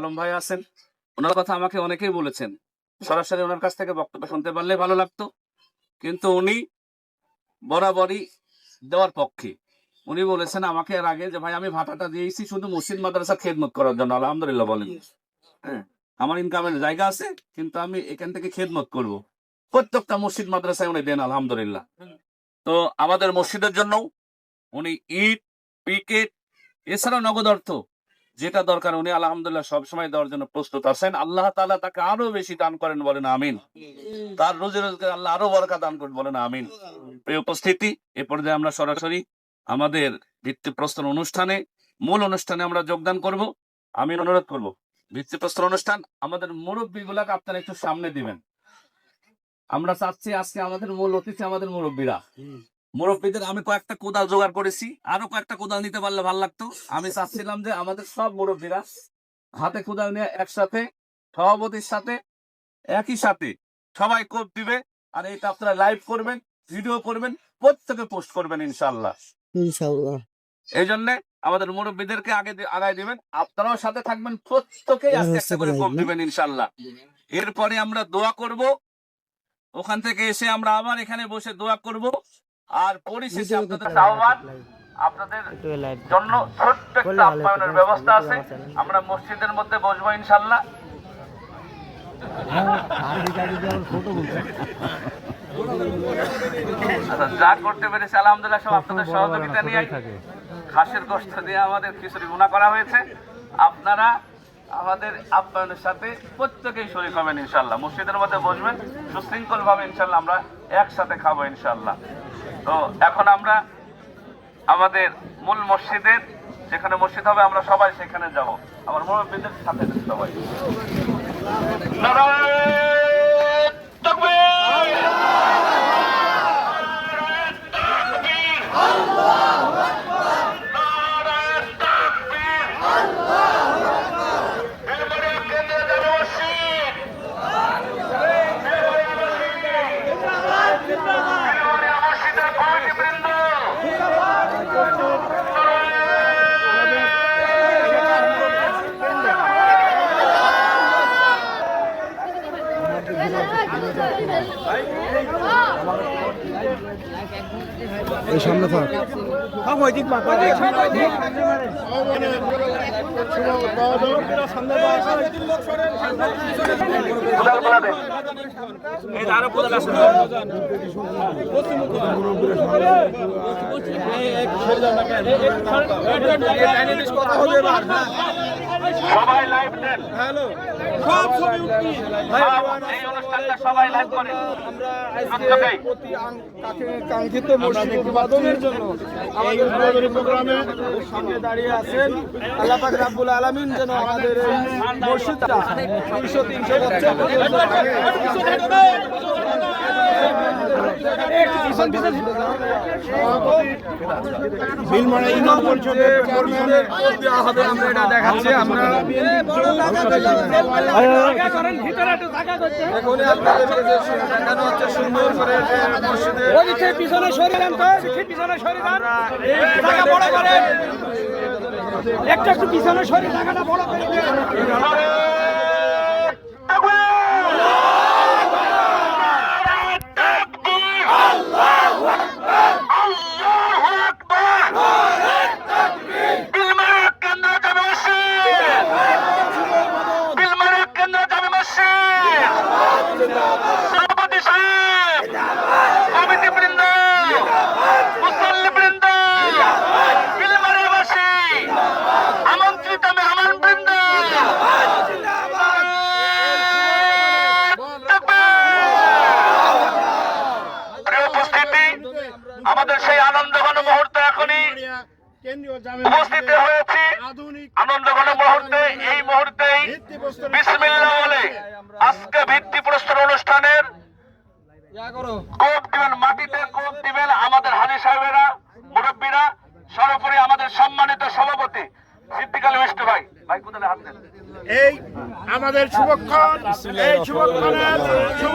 আলম ভাই আছেন। ওনার কথা আমাকে অনেকেই বলেছেন। সরাসরি ওনার কাছ থেকে বক্তব্য শুনতে পারলে ভালো লাগতো। কিন্তু উনি বরাবরই দেওয়ার পক্ষে। উনি বলেছেন আমাকে এর আগে যে, ভাই, আমি ভাতাটা দিয়েছি, শুধু মসজিদ মাদ্রাসা খেদমত করার জন্য। আলহামদুলিল্লাহ বলেন। হ্যাঁ আমার ইনকামের জায়গা আছে, কিন্তু আমি এখান থেকে খেদমত করব। প্রত্যেকটা মসজিদ, মাদ্রাসায় উনি দেন, আলহামদুলিল্লাহ। তো আমাদের মসজিদের জন্য উনি ইট পিকেট এছাড়া নগদ অর্থ যেটা দরকার উনি আলহামদুলিল্লাহ সবসময় দেওয়ার জন্য প্রস্তুত আছেন। আল্লাহ তালা তাকে আরও বেশি দান করেন বলেন আমিন। তার রোজি রোজগার আল্লাহ আরও বরকা দান করেন বলেন আমিন। এই উপস্থিতি, এ পর্যায়ে আমরা সরাসরি আমাদের ভিত্তিপ্রস্তর অনুষ্ঠানে, মূল অনুষ্ঠানে আমরা যোগদান করব। আমি অনুরোধ করব, ভিত্তিপ্রস্তর অনুষ্ঠান আমাদের মুরব্বী গুলাকে আপনারা একটু সামনে দিবেন। আমরা চাচ্ছি আজকে আমাদের মূল অতিথি আমাদের মুরব্বীরা। মুরব্বীদের আমি কয়েকটা কোদাল জোগাড় করেছি। আরও কয়েকটা কোদাল নিতে পারলে ভালো লাগতো। আমি চাচ্ছিলাম যে আমাদের সব মুরব্বীরা হাতে কোদাল নিয়ে একসাথে সভাপতির সাথে একই সাথে সবাই কোপ দিবে আর এটা আপনারা লাইভ করবেন ভিডিও করবেন প্রত্যেকে পোস্ট করবেন ইনশাল্লাহ এই জন্য আমাদের মুরব্বীদেরকে আগে আগায় দিবেন আপনারাও সাথে থাকবেন প্রত্যেকেই আস্তে আস্তে করে কোপ দিবেন ইনশাল্লাহ এরপরে আমরা দোয়া করব ওখান থেকে এসে আমরা আবার এখানে বসে দোয়া করব। আর পরিশেষে আপনাদের আহ্বান আপনাদের জন্য ছোট্ট একটা আপ্যায়নের ব্যবস্থা আছে। আমরা মসজিদের মধ্যে বসবো ইনশাল্লাহ আচ্ছা, যা করতে পেরেছি আলহামদুলিল্লাহ সব আপনাদের সহযোগিতা নিয়ে খাসের গোষ্ঠ দিয়ে আমাদের খিচুড়ি গুণা করা হয়েছে। আপনারা আমাদের আপ্যায়নের সাথে প্রত্যেকেই শরীর হবেন ইনশাল্লাহ মসজিদের মধ্যে বসবেন সুশৃঙ্খল ভাবে ইনশাল্লাহ আমরা একসাথে খাব ইনশাল্লাহ তো এখন আমরা আমাদের মূল মসজিদের যেখানে মসজিদ হবে, আমরা সবাই সেখানে যাব। আমার মুরব্বীদের সাথে সবাই নারায়ণ তাকবীর! নারায়ণ তাকবীর! এবারে কেন্দ্রে যাবে মসজিদ। এবারে মসজিদের কমিটিবৃন্দ। এই সামনে থাক এই অনুষ্ঠানটা সবাই লাইভ করে। প্রত্যেকেই কাঙ্ক্ষিত মসজিদ উদ্বোধনের জন্য আমাদের প্রোগ্রামে সামনে দাঁড়িয়ে আছেন আল্লাহ পাক রাব্বুল আলামিন যেন আমাদের এই মসজিদটা তিনশো তিনশো বছর পিছনে সরে যান তো পিছনে সরে যান জায়গা বড় করেন। একটু একটু পিছনে সরে টাকাটা বড় করে দেন। আমন্ত্রিত মেহমান বৃন্দ প্রিয় উপস্থিতি, আমাদের সেই আনন্দ ঘন মুহূর্ত এখনই উপস্থিত হয়েছি। আনন্দ ঘন মুহূর্তে, এই মুহূর্তেই বিসমিল্লাহ বলে আজকে ভিত্তি প্রস্তর অনুষ্ঠানের কোপ দিবেন মাটিতে, কোপ দিবেন আমাদের সাহেবেরা, মুরব্বীরা আমাদের সম্মানিত সভাপতি সিদ্দিকাল মিষ্টি ভাই। ভাই, কোথায় হাত দেন? এই আমাদের শুভক্ষণ, এই শুভক্ষণের শুভ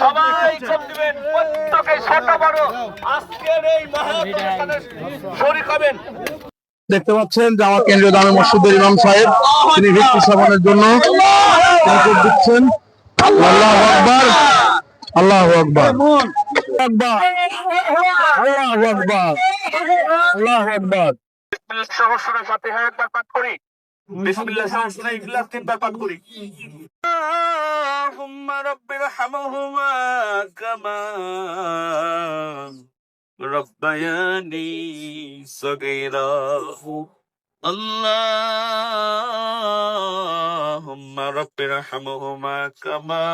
সবাই যোগ দিবেন প্রত্যেকে ছোট বড় আজকের এই মহাপুরস্কারে শরীক হবেন। দেখতে পাচ্ছেন যে আমার কেন্দ্রীয় দামে মসজিদের ইমাম সাহেব তিনি ভিত্তি স্থাপনের জন্য দিচ্ছেন। আল্লাহ আকবার আল্লাহ আকবার। আকবার আল্লাহ আকবার আল্লাহ আকবার। সাথে একবার পাঠ করি। বিসমিল্লাহ সহস্র ইখলাস তিনবার পাঠ করি اللهم رب ارحمهما كما ربياني صغيرا اللهم رب ارحمهما كما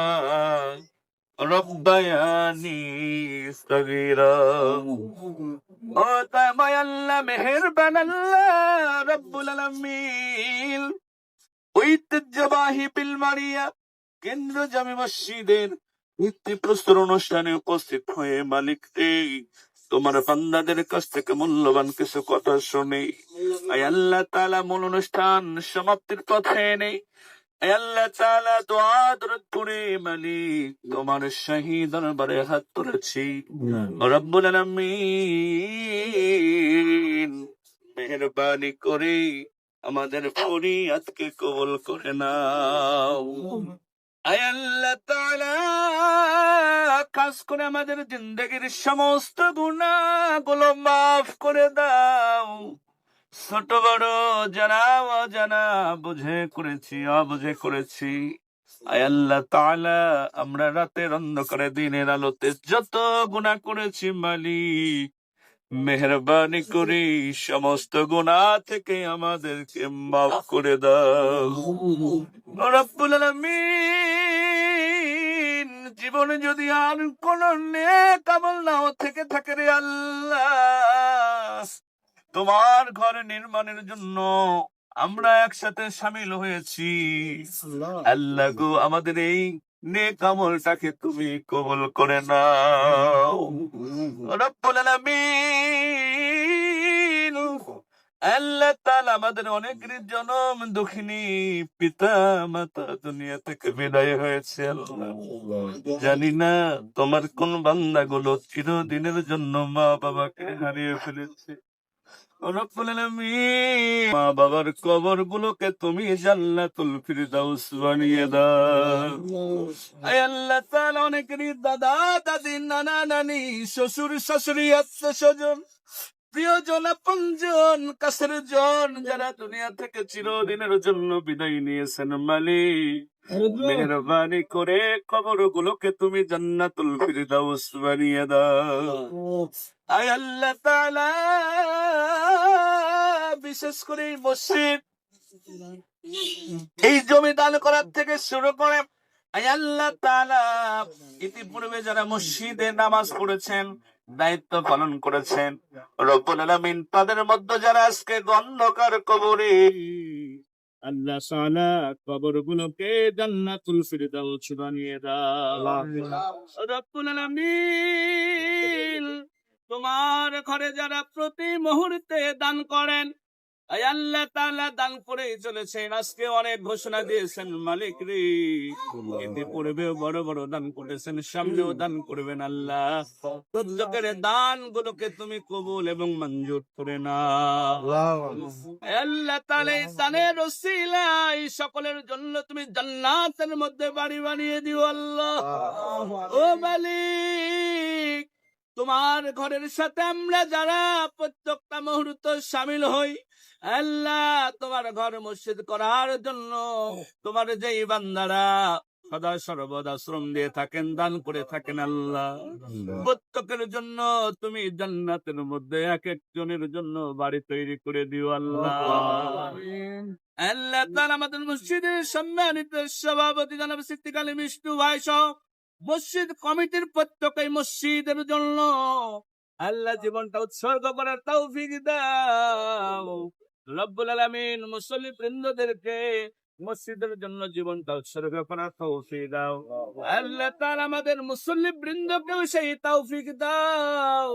ঐতিহ্যবাহী বিলমারিয়া কেন্দ্র জামে মসজিদের ভিত্তি প্রস্তর অনুষ্ঠানে উপস্থিত হয়ে মালিক তোমার বান্দাদের কাছ থেকে মূল্যবান কিছু কথা শুনে। আল্লাহ তাআলা মূল অনুষ্ঠান সমাপ্তির পথে নেই। আল্লাহ তাআলা দোয়া দরুদ করে মালিক তোমার শাহী দরবারে হাত তুলেছি। রব্বুল আলামিন মেহেরবানি করে আমাদের ফরিয়াদকে কবুল করে নাও। আয় আল্লাহ তাআলা খাস করে আমাদের জিন্দগির সমস্ত গুনাহগুলো মাফ করে দাও। ছোট বড় জানা অজানা, বুঝে করেছি, অবুঝে করেছি। আল্লাহ তাআলা, আমরা রাতের অন্ধকারে, দিনের আলোতে যত গুনাহ করেছি মালিক, মেহরবানি করে, সমস্ত গুনাহ থেকে আমাদেরকে মাফ করে দাও। রব্বুল আলামিন, জীবনে যদি আর কোন নেক আমল নাও থেকে থাকে রে আল্লাহ তোমার ঘর নির্মাণের জন্য আমরা একসাথে সামিল হয়েছি। আল্লাহ। গো আমাদের এই নেক আমলটাকে তুমি কবুল করে নাও। রব্বুল আলামিন। আল্লাহ তাআলা আমাদের অনেকের জনম দুঃখিনী পিতা মাতা দুনিয়া থেকে বিদায় হয়েছে আল্লাহ। জানি না তোমার কোন বান্দাগুলো চিরদিনের জন্য মা বাবাকে হারিয়ে ফেলেছে। মা বাবার কবর গুলোকে তুমি জান্নাতুল ফিরদাউস বানিয়ে দাও। আল্লাহ তাআলা অনেকেরই দাদা, দাদি, নানা, নানি, শ্বশুর, শাশুড়ি আত্মীয় স্বজন। প্রিয়জন, আপনজন, কাছের জন, যারা দুনিয়া থেকে চিরদিনের জন্য বিদায় নিয়েছেন মালিক। মেহরবানি করে কবর গুলোকে তুমি জান্নাতুল ফিরদাউস বানিয়ে দাও। আয় আল্লাহ তাআলা বিশেষ করে মসজিদ। এই জমি দান করার থেকে শুরু করে আল্লাহ তাআলা, ইতিপূর্বে যারা মসজিদে নামাজ পড়েছেন, দায়িত্ব পালন করেছেন, রব্বুল আলামিন তাদের মধ্যে যারা আজকে অন্ধকার কবরে, আল্লাহ সালা কবর গুলোকে জান্নাতুল ফিরদাউস বানিয়ে দাও। রব্বুল আলামিন, তোমার ঘরে যারা প্রতি মুহূর্তে দান করেন আল্লাহ তাআলা দান করে চলেছেন। আজকে অনেক ঘোষণা দিয়েছেন মালিক রে। এতে বড় বড় দান করেছেন, সামনেও দান করবেন আল্লাহ। প্রত্যেকের দান গুলোকে তুমি কবুল এবং মঞ্জুর করে না আল্লাহ তাআলা দানের ওসিলায় সকলের জন্য তুমি জান্নাতের মধ্যে বাড়ি বানিয়ে দিও আল্লাহ। ও মালিক তোমার ঘরের সাথে আমরা যারা প্রত্যেকটা মুহূর্ত সামিল হই আল্লাহ তোমার ঘর মসজিদ করার জন্য তোমার যেই বান্দারা সদা সর্বদা শ্রম দিয়ে থাকেন দান করে থাকেন আল্লাহ। প্রত্যেকের জন্য তুমি জান্নাতের মধ্যে এক একজনের জন্য বাড়ি তৈরি করে দিও আল্লাহ। আল্লাহ। তাআলা আমাদের মসজিদের সম্মানিত সভাপতি জনাব সিদ্দিক আলী মিষ্টু ভাই সহ মসজিদ কমিটির প্রত্যেক মসজিদের জন্য। আল্লাহ জীবনটা উৎসর্গ করার তৌফিক দাও। রব্বুল আলামিন মুসল্লি বৃন্দদেরকে মসজিদের জন্য জীবনটা উৎসর্গ করার তৌফিক দাও। আল্লাহ তার আমাদের মুসল্লি বৃন্দকেও সেই তৌফিক দাও।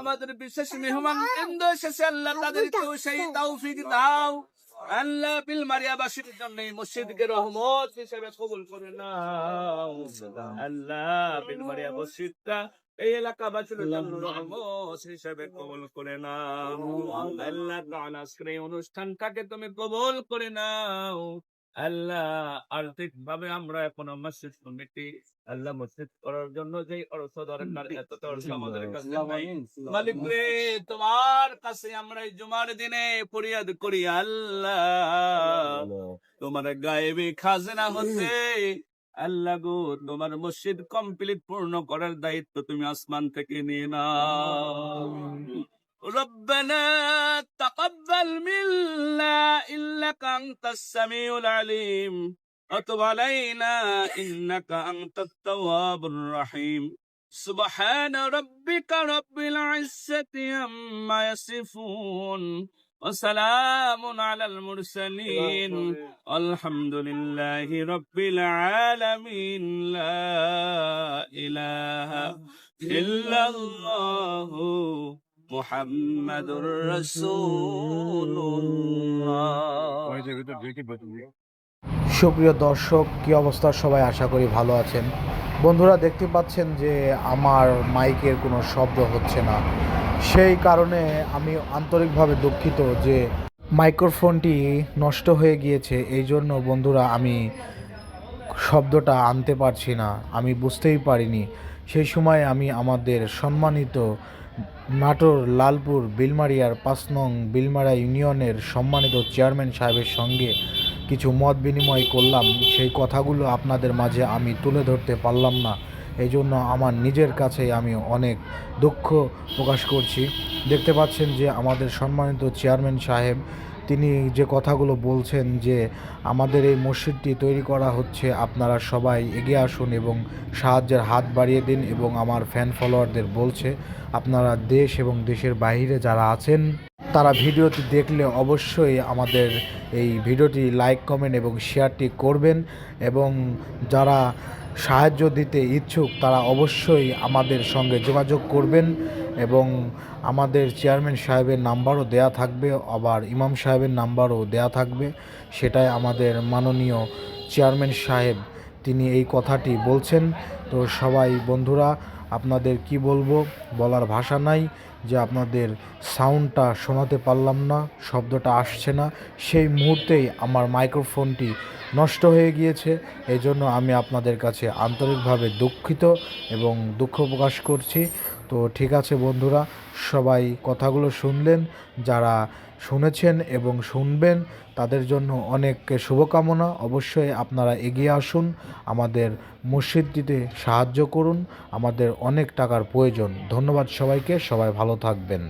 আমাদের বিশেষ মেহমান বৃন্দ এসেছে আল্লাহ তাদেরকেও সেই তৌফিক দাও। আল্লাহ বিল মারিয়াবাসীর জন্য মসজিদকে রহমত হিসেবে কবুল করে নাও। আল্লাহ বিল মারিয়া মসজিদটা এই এলাকাবাসীর জন্য রহমত হিসেবে কবুল করে নাও। আল্লাহ। তাআলা আজকের এই অনুষ্ঠানটাকে তুমি কবল করে নাও। আল্লাহ আর্থিক ভাবে আমরা এখনও মসজিদ কমিটি আল্লাহ মসজিদ করার জন্য যে অর্থ দরকার এত তো অর্থ আমাদের কাছে মালিক রে তোমার কাছে আমরা এই জুমার দিনে ফরিয়াদ করি আল্লাহ। তোমার গায়েবী খাজনা হতে আল্লাহ গো তোমার মসজিদ কমপ্লিট পূর্ণ করার দায়িত্ব তুমি আসমান থেকে নিয়ে নাও। ربنا تقبل منا إنك أنت السميع العليم وتب علينا إنك أنت التواب الرحيم سبحان ربك رب العزة عما يصفون وسلام على المرسلين الحمد لله رب العالمين لا إله إلا الله محمد رسول الله সুপ্রিয় দর্শক কি অবস্থা সবাই আশা করি ভালো আছেন বন্ধুরা দেখতে পাচ্ছেন যে আমার মাইকের কোনো শব্দ হচ্ছে না সেই কারণে আমি আন্তরিকভাবে দুঃখিত যে মাইক্রোফোনটি নষ্ট হয়ে গিয়েছে এই জন্য বন্ধুরা আমি শব্দটা আনতে পারছি না আমি বুঝতেই পারিনি সেই সময় আমি আমাদের সম্মানিত নাটোর, লালপুর, বিলমারিয়ার পাঁচ নং বিলমারা ইউনিয়নের সম্মানিত চেয়ারম্যান সাহেবের সঙ্গে কিছু মত বিনিময় করলাম। সেই কথাগুলো আপনাদের মাঝে আমি তুলে ধরতে পারলাম না। এই জন্য আমার নিজের কাছে আমি অনেক দুঃখ প্রকাশ করছি। দেখতে পাচ্ছেন যে আমাদের সম্মানিত চেয়ারম্যান সাহেব তিনি যে কথাগুলো বলছেন যে আমাদের এই মসজিদটি তৈরি করা হচ্ছে, আপনারা সবাই এগিয়ে আসুন এবং সাহায্যের হাত বাড়িয়ে দিন এবং আমার ফ্যান ফলোয়ারদের বলছে, আপনারা দেশ এবং দেশের বাইরে যারা আছেন, তারা ভিডিওটি দেখলে অবশ্যই আমাদের এই ভিডিওটি লাইক কমেন্ট এবং শেয়ারটি করবেন এবং যারা সাহায্য দিতে ইচ্ছুক, তারা অবশ্যই আমাদের সঙ্গে যোগাযোগ করবেন এবং আমাদের চেয়ারম্যান সাহেবের নাম্বারও দেয়া থাকবে, আবার ইমাম সাহেবের নাম্বারও দেয়া থাকবে। সেটাই আমাদের মাননীয় চেয়ারম্যান সাহেব তিনি এই কথাটি বলছেন। তো সবাই বন্ধুরা, আপনাদের কি বলব? বলার ভাষা নাই যে আপনাদের সাউন্ডটা শোনাতে পারলাম না, শব্দটা আসছে না। সেই মুহূর্তেই আমার মাইক্রোফোনটি নষ্ট হয়ে গিয়েছে। এই জন্য আমি আপনাদের কাছে আন্তরিকভাবে দুঃখিত এবং দুঃখ প্রকাশ করছি। তো ঠিক আছে বন্ধুরা, সবাই কথাগুলো শুনলেন, যারা শুনেছেন এবং শুনবেন, তাদের জন্য অনেক শুভকামনা। অবশ্যই আপনারা এগিয়ে আসুন, আমাদের মসজিদটিতে সাহায্য করুন, আমাদের অনেক টাকার প্রয়োজন। ধন্যবাদ সবাইকে, সবাই ভালো থাকবেন।